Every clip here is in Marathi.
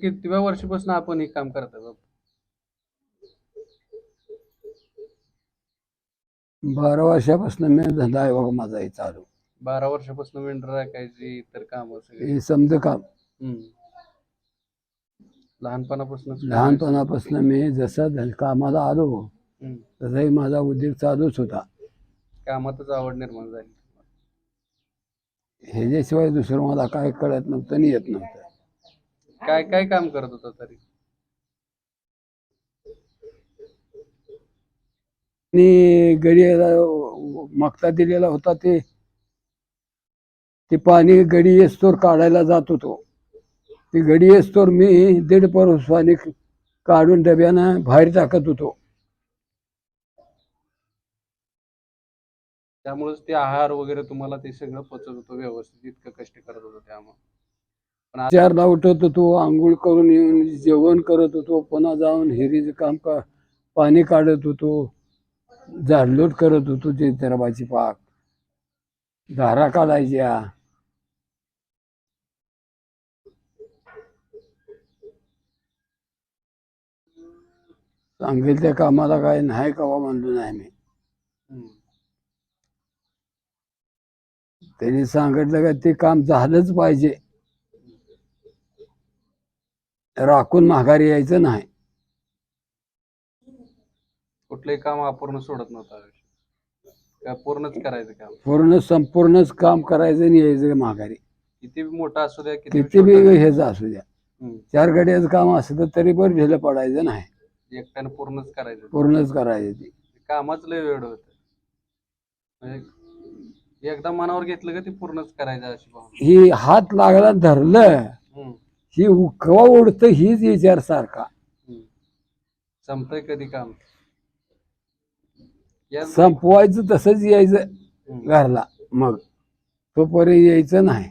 कितव्या वर्षापासून आपण हे काम करता बाबा बारा वर्षापासून मी धंदा आहे बघा माझा हे चालू. बारा वर्षापासून मेंढर राखायची इतर काम हे समज काम. लहानपणापासून लहानपणापासून मी जसं कामाला आलो तसाही माझा उद्योग चालूच होता. कामातच आवड निर्माण झाली. ह्याच्याशिवाय दुसरं मला काय कळत नव्हतं आणि येत नव्हतं. काय काय काम करत होता तरी? आणि गडीला मागता दिलेला होता ते. ते पाणी गडी येस्तोर काढायला जात होतो. ती गडी येस्तोर मी दीड परस पाणी काढून डब्यानं बाहेर टाकत होतो. त्यामुळेच ते आहार वगैरे तुम्हाला ते सगळं पचत होतं व्यवस्थित इतकं कष्ट करत होतं त्यामुळे. चारला उठत होतो आंघोळ करून येऊन जेवण करत होतो पुन्हा जाऊन हिरीचं काम का पाणी काढत होतो झाडलोट करत होतो ते तरबाची पाक. धारा काढायच्या. सांगेल त्या कामाला काय नाही कवा म्हणलो नाही मी. त्यांनी सांगितलं का ते काम झालंच पाहिजे. राखून माघारी यायचं नाही. कुठलंही काम अपूर्ण सोडत नव्हतं पूर्णच करायचं काम. पूर्ण संपूर्णच काम करायचं आणि यायचं माघारी. किती बी मोठा असू द्या किती किती बी छोटा- हेच असू द्या. हम्म. चार गड्याचं काम असलं तरी पण ढिलं पडायचं नाही. एकट्यानं पूर्णच करायचं. पूर्णच करायचं ते. कामच लय वेळ होत. म्हणजे एकदा मनावर घेतलं का ते पूर्णच करायचं अशी भावना. ही हात लागला धरलं हम्म. ही उ- कवा उडतं हीच विचार सारखा. संपतंय कधी काम संपवायचं तसंच यायचं. घरला मग तोपर्यंत यायचं नाही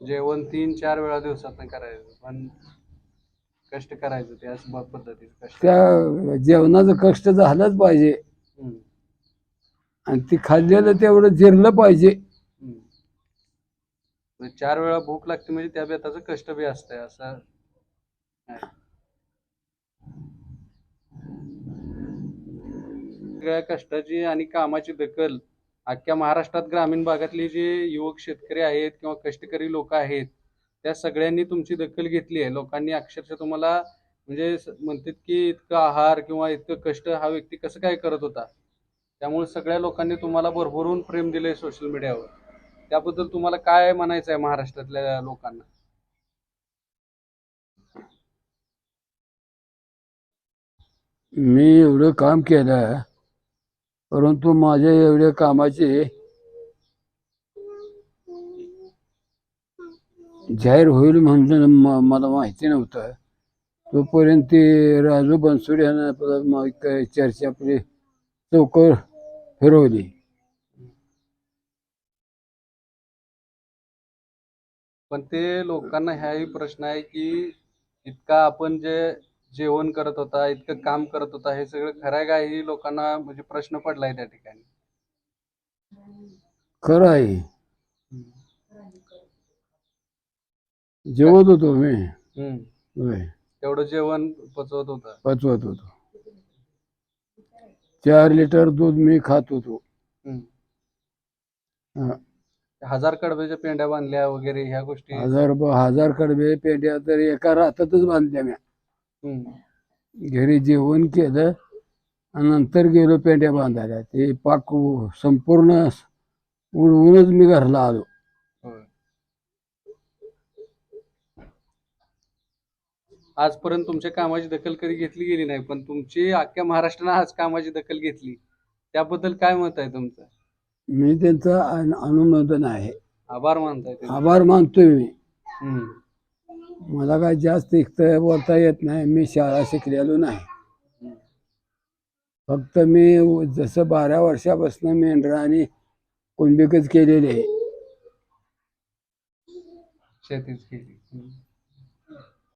जेवण तीन चार वेळा दिवसात करायचं पण कष्ट करायचं ते पद्धतीचं कष्ट त्या जेवणाचं कष्ट झालंच पाहिजे. आणि ती खाल्लेलं तेवढं जिरलं पाहिजे. म्हणजे चार वेळा भूक लागते म्हणजे त्या बेताचं कष्ट बी असतंय असं सगळ्या कष्टाची आणि कामाची दखल अख्ख्या महाराष्ट्रात ग्रामीण भागातले जे युवक शेतकरी आहेत किंवा कष्टकरी लोक आहेत त्या सगळ्यांनी तुमची दखल घेतली आहे. लोकांनी अक्षरशः तुम्हाला म्हणजे म्हणतात की इतकं आहार किंवा इतकं कष्ट हा व्यक्ती कसं काय करत होता? त्यामुळे सगळ्या लोकांनी तुम्हाला भरभरून प्रेम दिले सोशल मीडियावर त्याबद्दल तुम्हाला काय म्हणायचं आहे महाराष्ट्रातल्या लोकांना? मी एवढं काम केलं परंतु माझ्या एवढ्या कामाचे जाहीर होईल म्हणून मला माहिती नव्हतं. तोपर्यंत ते राजू बनसोड यांना चर्चा आपली चौकर फिरवली. पण ते लोकांना ह्याही प्रश्न आहे की इतका आपण जे जेवण करत होता इतकं काम करत होता हे सगळं खरं आहे का? ही लोकांना म्हणजे प्रश्न पडलाय त्या ठिकाणी. खरं आहे. जेवत होतो मी. हम्म. होय. तेवढं जेवण पचवत होतं. पचवत होतो. चार लिटर दूध मी खात होतो. हम्म. हा. हजार कडब्याच्या पेंड्या बांधल्या वगैरे ह्या गोष्टी. हजार हजार कडबे पेंड्या तर एका रातातच बांधल्या हम्म. घरी जेवण केलं आणि नंतर गेलो पेंड्या बांधायला. ते पाक संपूर्ण उडवूनच मी घरला आलो. आजपर्यंत तुमच्या कामाची दखल कधी घेतली गेली नाही पण तुमची अख्ख्या महाराष्ट्रानं आज कामाची दखल घेतली. त्याबद्दल काय मत आहे तुमचं? मी त्यांचं अन- अनुमोदन आहे. आभार मानताय ते आभार मानतोय मी. हम्म. मला काय जास्त इकतं बोलता येत नाही. मी शाळा शिकलेलो नाही. हम्म. फक्त मी जसं बारा वर्षापासून मेंढरा आणि कुंभिकच केलेले आहे. शेतीच केली. हम्म.